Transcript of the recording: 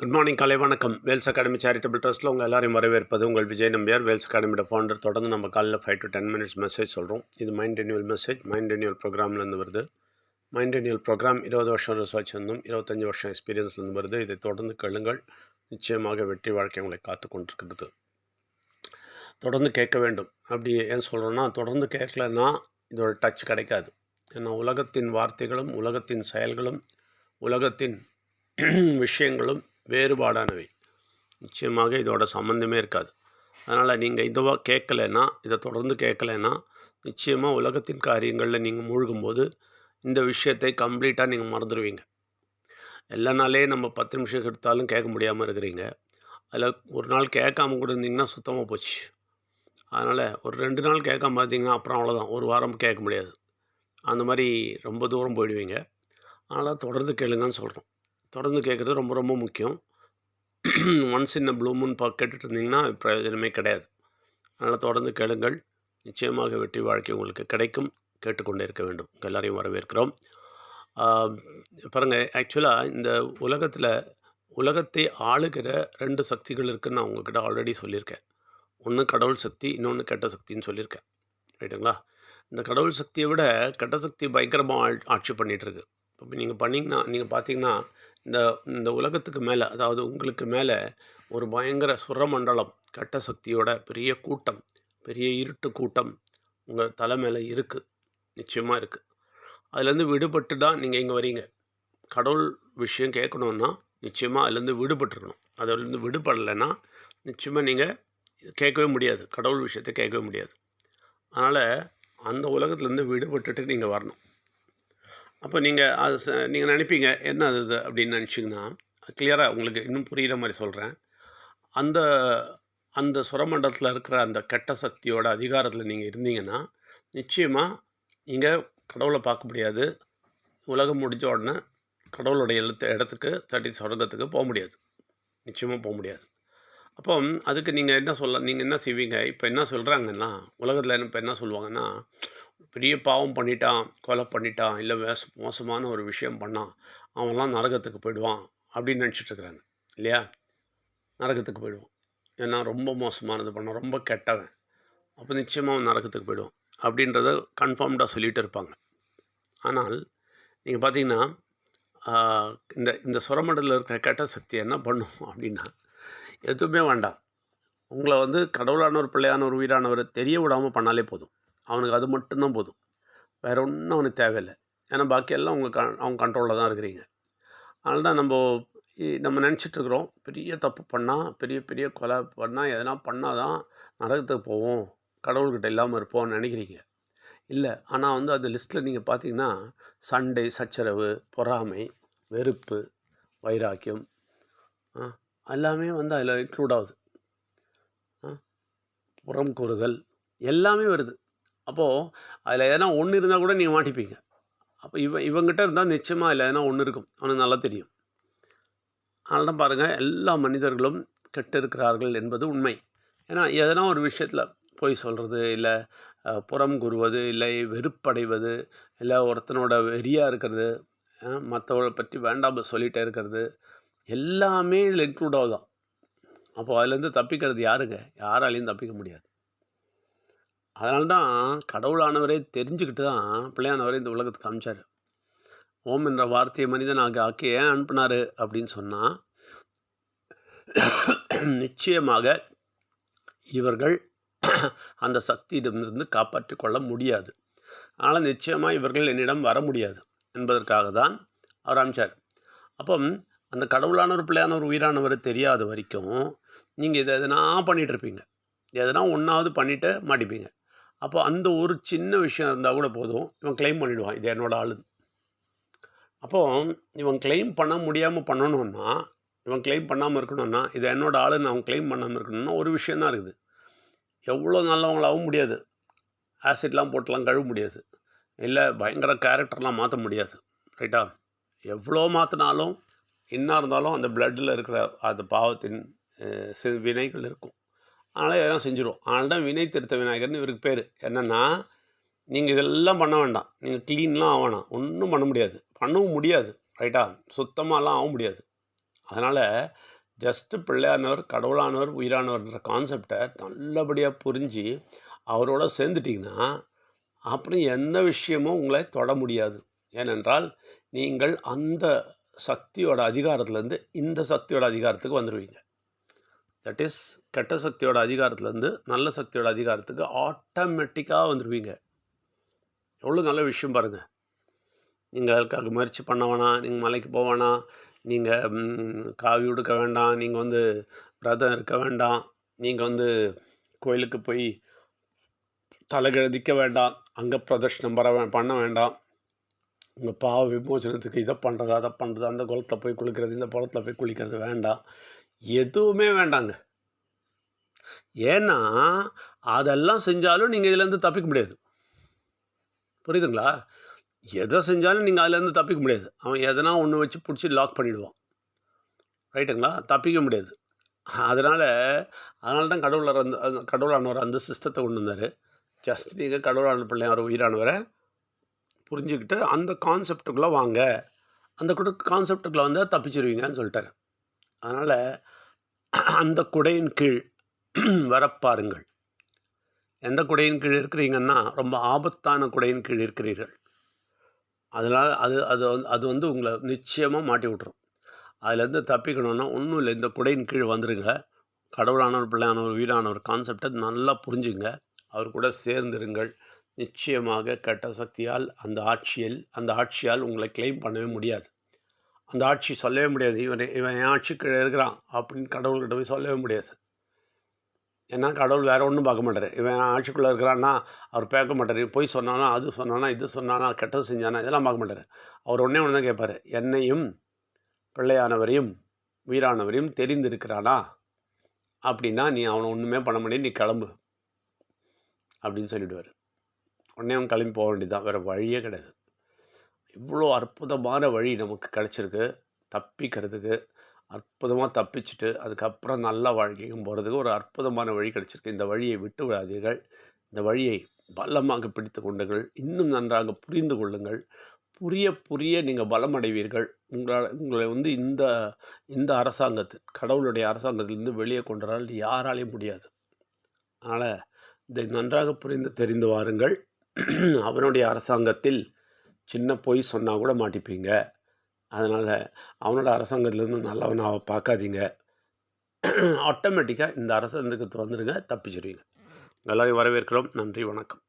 Good morning காலை வணக்கம். Wales academy charitable ட்ரஸ்ட்டில் உங்கள் எல்லாரையும் வரவேற்பது உங்கள் விஜய் நம்பியார். வேல்ஸ் அகாடமியோட ஃபவுண்டர் தொடர்ந்து நம்ம காலையில் five to ten minutes message சொல்கிறோம் இது mind renewal message mind renewal ப்ரோக்ராம்லேருந்து வருது. மைண்ட் ரெனியூவல் ப்ரோக்ராம் இருபது வருஷம் ரிசர்ச் இருந்தும் இருபத்தஞ்சி வருஷம் எக்ஸ்பீரியன்ஸ்லேருந்து வருது. இதை தொடர்ந்து கேளுங்கள். நிச்சயமாக வெற்றி வாழ்க்கை உங்களை காத்து கொண்டிருக்கிறது. தொடர்ந்து கேட்க வேண்டும். அப்படி ஏன் சொல்கிறோன்னா தொடர்ந்து கேட்கலன்னா இதோட டச் கிடைக்காது. ஏன்னா உலகத்தின் வார்த்தைகளும் உலகத்தின் செயல்களும் உலகத்தின் விஷயங்களும் வேறுபாடானவை. நிச்சயமாக இதோட சம்மந்தமே இருக்காது. அதனால் நீங்கள் இதுவாக கேட்கலைன்னா இதை தொடர்ந்து கேட்கலைன்னா நிச்சயமாக உலகத்தின் காரியங்களில் நீங்கள் மூழ்கும்போது இந்த விஷயத்தை கம்ப்ளீட்டாக நீங்கள் மறந்துடுவீங்க எல்லா நாளே நம்ம பத்து நிமிஷம் எடுத்தாலும் கேட்க முடியாமல் இருக்கிறீங்க. அதில் ஒரு நாள் கேட்காம கூட இருந்தீங்கன்னா சுத்தமாக போச்சு. அதனால் ஒரு ரெண்டு நாள் கேட்காம பார்த்தீங்கன்னா அப்புறம் அவ்வளோதான் ஒரு வாரம் கேட்க முடியாது. அந்த மாதிரி ரொம்ப தூரம் போயிடுவீங்க. அதனால் தொடர்ந்து கேளுங்கன்னு சொல்கிறோம் தொடர்ந்து கேட்குறது ரொம்ப ரொம்ப முக்கியம். ஒன்ஸ் இன்ன ப்ளூமுன்னு பா கேட்டுட்டு இருந்தீங்கன்னா பிரயோஜனமே கிடையாது. அதனால் தொடர்ந்து கேளுங்கள். நிச்சயமாக வெற்றி வாழ்க்கை உங்களுக்கு கிடைக்கும். கேட்டுக்கொண்டே இருக்க வேண்டும். எல்லாரையும் வரவேற்கிறோம். பாருங்கள் ஆக்சுவலாக இந்த உலகத்தில் உலகத்தை ஆளுகிற ரெண்டு சக்திகள் இருக்குதுன்னு நான் உங்ககிட்ட ஆல்ரெடி சொல்லியிருக்கேன். ஒன்று கடவுள் சக்தி இன்னொன்று கெட்ட சக்தின்னு சொல்லியிருக்கேன். ரைட்டுங்களா? இந்த கடவுள் சக்தியை விட கெட்ட சக்தி பயங்கரமாக ஆட்சி பண்ணிகிட்ருக்கு இப்போ நீங்கள் பண்ணிங்கன்னா நீங்கள் பார்த்தீங்கன்னா இந்த இந்த உலகத்துக்கு மேலே அதாவது உங்களுக்கு மேலே ஒரு பயங்கர சுரமண்டலம் கட்ட சக்தியோட பெரிய கூட்டம் பெரிய இருட்டு கூட்டம் உங்கள் தலை மேலே இருக்குது நிச்சயமாக இருக்குது அதுலேருந்து விடுபட்டு தான் நீங்கள் இங்கே வரீங்க கடவுள் விஷயம் கேட்கணுன்னா நிச்சயமாக அதுலேருந்து விடுபட்டுருக்கணும் அதுலேருந்து விடுபடலைன்னா நிச்சயமாக நீங்கள் கேட்கவே முடியாது. கடவுள் விஷயத்தை கேட்கவே முடியாது. அதனால் அந்த உலகத்துலேருந்து விடுபட்டுட்டு நீங்கள் வரணும். அப்போ நீங்கள் அது ச நீங்கள் நினைப்பீங்க என்ன அது இது? அப்படின்னு நினச்சிங்கன்னா கிளியராக உங்களுக்கு இன்னும் புரிகிற மாதிரி சொல்கிறேன் அந்த அந்த சுரமண்டலத்தில் இருக்கிற அந்த கெட்ட சக்தியோட அதிகாரத்தில் நீங்கள் இருந்தீங்கன்னா நிச்சயமாக நீங்கள் கடவுளை பார்க்க முடியாது. உலகம் முடிஞ்ச உடனே கடவுளுடைய எழுத்து இடத்துக்கு தட்டி சொர்க்கத்துக்கு போக முடியாது. நிச்சயமாக போக முடியாது. அப்போ அதுக்கு நீங்கள் என்ன சொல்ல நீங்கள் என்ன செய்வீங்க? இப்போ என்ன சொல்கிறாங்கன்னா உலகத்தில் இப்போ என்ன சொல்லுவாங்கன்னா பெரிய பாவம் பண்ணிட்டான் கொலை பண்ணிட்டான் இல்லை வேஸ் மோசமான ஒரு விஷயம் பண்ணான் அவன்லாம் நரகத்துக்கு போயிடுவான் அப்படின்னு நினச்சிட்ருக்குறாங்க இல்லையா? நரகத்துக்கு போயிடுவான். ஏன்னா ரொம்ப மோசமானது பண்ணான் ரொம்ப கெட்டவன். அப்போ நிச்சயமாக அவன் நரகத்துக்கு போயிடுவான் அப்படின்றத கன்ஃபார்ம்டாக சொல்லிகிட்டு இருப்பாங்க. ஆனால் நீங்கள் பார்த்தீங்கன்னா இந்த இந்த சுரமண்டலில் இருக்கிற கெட்ட சக்தி என்ன பண்ணும் அப்படின்னா எதுவுமே வேண்டாம். உங்களை வந்து கடவுளான ஒரு பிள்ளையான ஒரு உயிரானவர் தெரிய விடாமல் பண்ணாலே போதும். அவனுக்கு அது மட்டும்தான் போதும். வேறு ஒன்றும் அவனுக்கு தேவையில்லை. ஏன்னா பாக்கியெல்லாம் அவங்க க அவங்க கண்ட்ரோலில் தான் இருக்கிறீங்க. அதனால தான் நம்ம நம்ம நினச்சிட்ருக்குறோம் பெரிய தப்பு பண்ணால் பெரிய பெரிய கொலை பண்ணால் எதனா பண்ணால் தான் நரகத்துக்கு போவோம். கடவுள்கிட்ட இல்லாமல் இருப்போம்னு நினைக்கிறீங்க. இல்லை ஆனால் வந்து அந்த லிஸ்ட்டில் நீங்கள் பார்த்தீங்கன்னா சண்டை சச்சரவு பொறாமை வெறுப்பு வைராக்கியம் எல்லாமே வந்து அதில் இன்க்ளூட் ஆகுது. புறம் கூறுதல் எல்லாமே வருது. அப்போது அதில் எதனா ஒன்று இருந்தால் கூட நீங்கள் மாட்டிப்பீங்க. அப்போ இவன் இவங்கிட்ட இருந்தால் நிச்சயமாக அதில் எதனா ஒன்று இருக்கும். அவனுக்கு நல்லா தெரியும். அதனால தான் பாருங்கள் எல்லா மனிதர்களும் கெட்டு இருக்கிறார்கள் என்பது உண்மை. ஏன்னா எதனா ஒரு விஷயத்தில் போய் சொல்கிறது இல்லை புறம் கூறுவது இல்லை வெறுப்படைவது இல்லை ஒருத்தனோட வெறியாக இருக்கிறது மற்றவளை பற்றி வேண்டாம் சொல்லிகிட்டே இருக்கிறது எல்லாமே இதில் இன்க்ளூட் ஆகுதான். அப்போது அதுலேருந்து தப்பிக்கிறது யாருங்க? யாராலையும் தப்பிக்க முடியாது. அதனால தான் கடவுளானவரே தெரிஞ்சுக்கிட்டு தான் பிள்ளையானவரை இந்த உலகத்துக்கு காமிச்சார். ஓம் என்ற வார்த்தையை மனிதன் ஆக ஆக்கி ஏன் அனுப்புனார் அப்படின்னு சொன்னால் நிச்சயமாக இவர்கள் அந்த சக்தியிடமிருந்து காப்பாற்றி கொள்ள முடியாது. அதனால் நிச்சயமாக இவர்கள் என்னிடம் வர முடியாது என்பதற்காக தான் அவர் அமிச்சார் அப்போ அந்த கடவுளானவர் பிள்ளையானவர் உயிரானவர் தெரியாத வரைக்கும் நீங்கள் இதை எதனா பண்ணிகிட்ருப்பீங்க எதனா ஒன்றாவது பண்ணிவிட்டு மாட்டிப்பீங்க அப்போ அந்த ஒரு சின்ன விஷயம் இருந்தால் கூட போதும். இவன் கிளைம் பண்ணிவிடுவான் இது என்னோடய ஆளு. அப்போது இவன் கிளைம் பண்ண முடியாமல் பண்ணணுன்னா இவன் கிளைம் பண்ணாமல் இருக்கணும்னா இது என்னோடய ஆளுன்னு அவன் கிளைம் பண்ணாமல் இருக்கணும்னா ஒரு விஷயந்தான் இருக்குது. எவ்வளோ நல்லவங்களாகவும் முடியாது. ஆசிட்லாம் போட்டுலாம் கழுவ முடியாது. இல்லை பயங்கர கேரக்டர்லாம் மாற்ற முடியாது. ரைட்டா எவ்வளோ மாற்றினாலும் என்ன இருந்தாலும் அந்த பிளட்டில் இருக்கிற அந்த பாவத்தின் வினைகள் இருக்கும். அதனால் இதெல்லாம் செஞ்சுருவோம் அதனால தான் வினை திருத்த விநாயகர்னு இவருக்கு பேர். என்னென்னா நீங்கள் இதெல்லாம் பண்ண வேண்டாம். நீங்கள் க்ளீன்லாம் ஆகணும் ஒன்றும் பண்ண முடியாது. பண்ணவும் முடியாது. ரைட்டா சுத்தமாகலாம் ஆக முடியாது. அதனால் ஜஸ்ட்டு பிள்ளையானவர் கடவுளானவர் உயிரானவர்ன்ற கான்செப்டை நல்லபடியாக புரிஞ்சு அவரோட சேர்ந்துட்டிங்கன்னா அப்புறம் எந்த விஷயமும் உங்களை தொட முடியாது. ஏனென்றால் நீங்கள் அந்த சக்தியோட அதிகாரத்துலேருந்து இந்த சக்தியோட அதிகாரத்துக்கு வந்துடுவீங்க தட் இஸ் கெட்ட சக்தியோட அதிகாரத்துலேருந்து நல்ல சக்தியோட அதிகாரத்துக்கு ஆட்டோமேட்டிக்காக வந்துடுவீங்க எவ்வளோ நல்ல விஷயம் பாருங்கள் நீங்கள் அதுக்காக முயற்சி பண்ண வேணாம் நீங்கள் மலைக்கு போக வேணாம் நீங்கள் காவி உடுக்க வேண்டாம் நீங்கள் வந்து விரதம் இருக்க வேண்டாம் நீங்கள் வந்து கோயிலுக்கு போய் தலைகெழுதிக்க வேண்டாம் அங்கே பிரதர்ஷனம் வர பண்ண வேண்டாம். உங்கள் பாவ விமோசனத்துக்கு இதை பண்ணுறது அதை பண்ணுறது அந்த குளத்தில் போய் குளிக்கிறது இந்த குளத்தில் போய் குளிக்கிறது வேண்டாம். எதுவுமே வேண்டாங்க. ஏன்னா அதெல்லாம் செஞ்சாலும் நீங்கள் இதுலேருந்து தப்பிக்க முடியாது. புரியுதுங்களா? எதை செஞ்சாலும் நீங்கள் அதுலேருந்து தப்பிக்க முடியாது. அவன் எதனா ஒன்று வச்சு பிடிச்சி லாக் பண்ணிவிடுவான் ரைட்டுங்களா? தப்பிக்க முடியாது. அதனால் அதனால தான் கடவுளர் அந்த கடவுளானவர் அந்த சிஸ்டத்தை கொண்டு வந்தார். ஜஸ்ட் நீங்கள் கடவுளான பிள்ளையார் உயிரானவரை புரிஞ்சுக்கிட்டு அந்த கான்செப்டுக்குள்ளே வாங்க. அந்த குடு கான்செப்டுக்குள்ளே வந்தால் தப்பிச்சிருவீங்கன்னு சொல்லிட்டார். அதனால் அந்த குடையின் கீழ் வரப்பாருங்கள். எந்த குடையின் கீழ் இருக்கிறீங்கன்னா ரொம்ப ஆபத்தான குடையின் கீழ் இருக்கிறீர்கள். அதனால் அது அது வந்து அது வந்து உங்களை நிச்சயமாக மாட்டி விட்ரும் அதுலேருந்து தப்பிக்கணுன்னா ஒன்றும் இல்லை இந்த குடையின் கீழ் வந்துடுங்க கடவுளானவர் பிள்ளையானவர் வீடானவர் கான்செப்டை நல்லா புரிஞ்சுங்க. அவர் கூட சேர்ந்துருங்கள். நிச்சயமாக கெட்ட சக்தியால் அந்த ஆட்சியில் அந்த ஆட்சியால் உங்களை கிளைம் பண்ணவே முடியாது. அந்த ஆட்சி சொல்லவே முடியாது. இவன் இவன் என் ஆட்சிக்கு இருக்கிறான் அப்படின்னு கடவுள்கிட்ட போய் சொல்லவே முடியாது. ஏன்னா கடவுள் வேறு ஒன்றும் பார்க்க மாட்டார். இவன் ஆட்சிக்குள்ளே இருக்கிறான்னா அவர் பேக்க மாட்டார். போய் சொன்னானா அது சொன்னானா இது சொன்னானா கெட்டது செஞ்சானா இதெல்லாம் பார்க்க மாட்டார். அவர் ஒன்றே ஒன்று தான் கேட்பார் என்னையும் பிள்ளையானவரையும் உயிரானவரையும் தெரிந்திருக்கிறானா? அப்படின்னா நீ அவனை ஒன்றுமே பண்ண முடியும் நீ கிளம்பு அப்படின்னு சொல்லிவிடுவார் உடனே அவன் கிளம்பி போக வேண்டியதுதான். வேறு வழியே கிடையாது. இவ்வளோ அற்புதமான வழி நமக்கு கிடச்சிருக்கு. தப்பிக்கிறதுக்கு அற்புதமாக தப்பிச்சுட்டு அதுக்கப்புறம் நல்ல வாழ்க்கைக்கும் போகிறதுக்கு ஒரு அற்புதமான வழி கிடச்சிருக்கு. இந்த வழியை விட்டு விடாதீர்கள். இந்த வழியை பலமாக பிடித்து கொண்டுங்கள். இன்னும் நன்றாக புரிந்து கொள்ளுங்கள். புரிய புரிய நீங்கள் பலம் அடைவீர்கள் உங்களால் உங்களை வந்து இந்த இந்த அரசாங்கத்தில் கடவுளுடைய அரசாங்கத்திலிருந்து வெளியே கொண்டால் யாராலையும் முடியாது. அதனால் இதை நன்றாக புரிந்து தெரிந்து வாருங்கள். அவனுடைய அரசாங்கத்தில் சின்ன பொய் சொன்னால் கூட மாட்டிப்பீங்க. அதனால் அவனோட அரசாங்கத்துலேருந்து அவ பார்க்காதீங்க. ஆட்டோமேட்டிக்காக இந்த அரசாங்கத்துக்கு வந்துடுங்க தப்பிச்சிடுவீங்க எல்லோரையும் வரவேற்கிறோம். நன்றி வணக்கம்.